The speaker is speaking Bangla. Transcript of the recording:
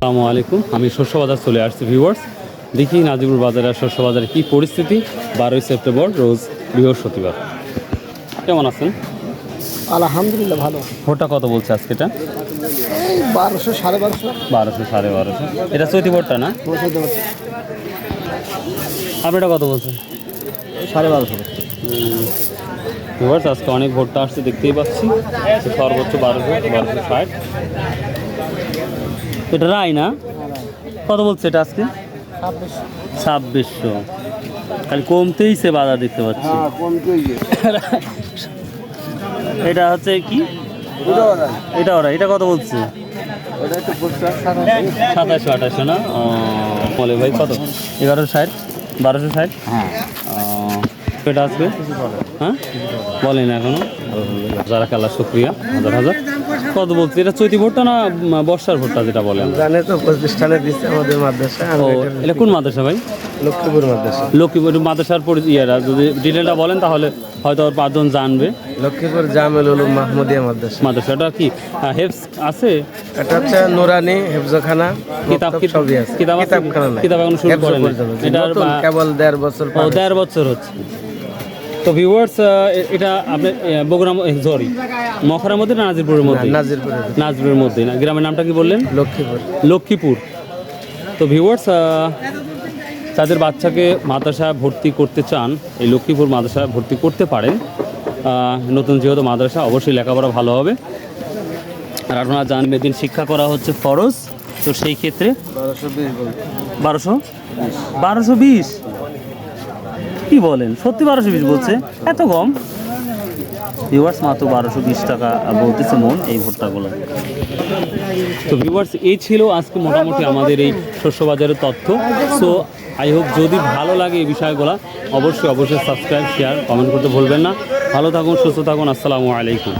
আসসালামু আলাইকুম। আমি শস্য বাজার চলে আসছি ভিউয়ার্স দেখি নাজিবুর বাজারের শস্য বাজারে কী পরিস্থিতি। বারোই সেপ্টেম্বর রোজ বৃহস্পতিবার। কেমন আছেন? আলহামদুলিল্লাহ ভালো। ভোটটা কত বলছে আজকে এটা? বারোশো সাড়ে বারোশো। বারোশো সাড়ে বারোশো। এটা চৈতি ভোটটা না? আপনি এটা কত বলছেন? সাড়ে বারোশো। ভিউয়ার্স আজকে অনেক ভোটটা আসছে দেখতেই পাচ্ছি। সর্বোচ্চ বারোশো বারোশো ষাট। এটা রায় না? কত বলছে এটা আজকে? ছাব্বিশশো। খালি কমতেইছে বাজার দেখতে পাচ্ছি। হ্যাঁ এটা হচ্ছে কি? এটা ওরা এটা কত বলছে? সাতাশশো আঠাশশো না? বলে ভাই কত? এগারোশো ষাট? বারোশো ষাট? হ্যাঁ। এটা আসবে হ্যাঁ? বলেন এখনও? যারা খেলা শুক্রিয়া। হাজার হাজার। কত বলছে এটা চৈতি ভোটটা না বর্ষার ভোটটা যেটা বলেন জানে তো প্রতিষ্ঠানে দিচ্ছে আমাদের মাদ্রাসা ও এটা কোন মাদ্রাসা ভাই? লক্ষ্মীপুর মাদ্রাসা। লক্ষ্মীপুর মাদ্রাসার পরি ইয়েরা যদি ডিটেলটা বলেন তাহলে হয়তো আর পাঁচজন জানবে। লক্ষ্মীপুর জামেল উলুম মাহমুদিয়া মাদ্রাসা। মাদ্রাসাটা কি হেফস আছে? এটা হচ্ছে নুরানি হেফজখানা কিতাব সবই আছে। কিতাব? কিতাবখানা কিতাব এখনও শুরু করেনি। বা- কেবল দেড় বছর ও দেড় বছর হচ্ছে। তো ভিউয়ার্স এটা আপনি বগুড়া সরি মখরার মধ্যে না নাজিরপুরের মধ্যে নাজিরপুরে নাজিরপুরের মধ্যে। না। গ্রামের নামটা কি বললেন? লক্ষ্মীপুর। লক্ষ্মীপুর। তো ভিউয়ার্স যাদের বাচ্চাকে মাদ্রাসায় ভর্তি করতে চান এই লক্ষ্মীপুর মাদ্রাসায় ভর্তি করতে পারেন। নতুন যেহেতু মাদ্রাসা অবশ্যই লেখাপড়া ভালো হবে। আর আপনারা জানবেন দিন শিক্ষা করা হচ্ছে ফরজ। তো সেই ক্ষেত্রে বারোশো বিশ বারোশো? বারোশো বিশ? কি বলেন? সত্যি বারোশো বিশ বলছে? এত কম? ভিউয়ার্স মাত্র বারোশো বিশ টাকা বলতেছে মন এই ভুট্টাগুলো। তো ভিউয়ার্স এই ছিল আজকে মোটামুটি আমাদের এই শস্য বাজারের তথ্য। সো আই হোপ যদি ভালো লাগে এই বিষয়গুলো অবশ্যই অবশ্যই সাবস্ক্রাইব শেয়ার কমেন্ট করতে ভুলবেন না। ভালো থাকুন সুস্থ থাকুন আসসালামু আলাইকুম।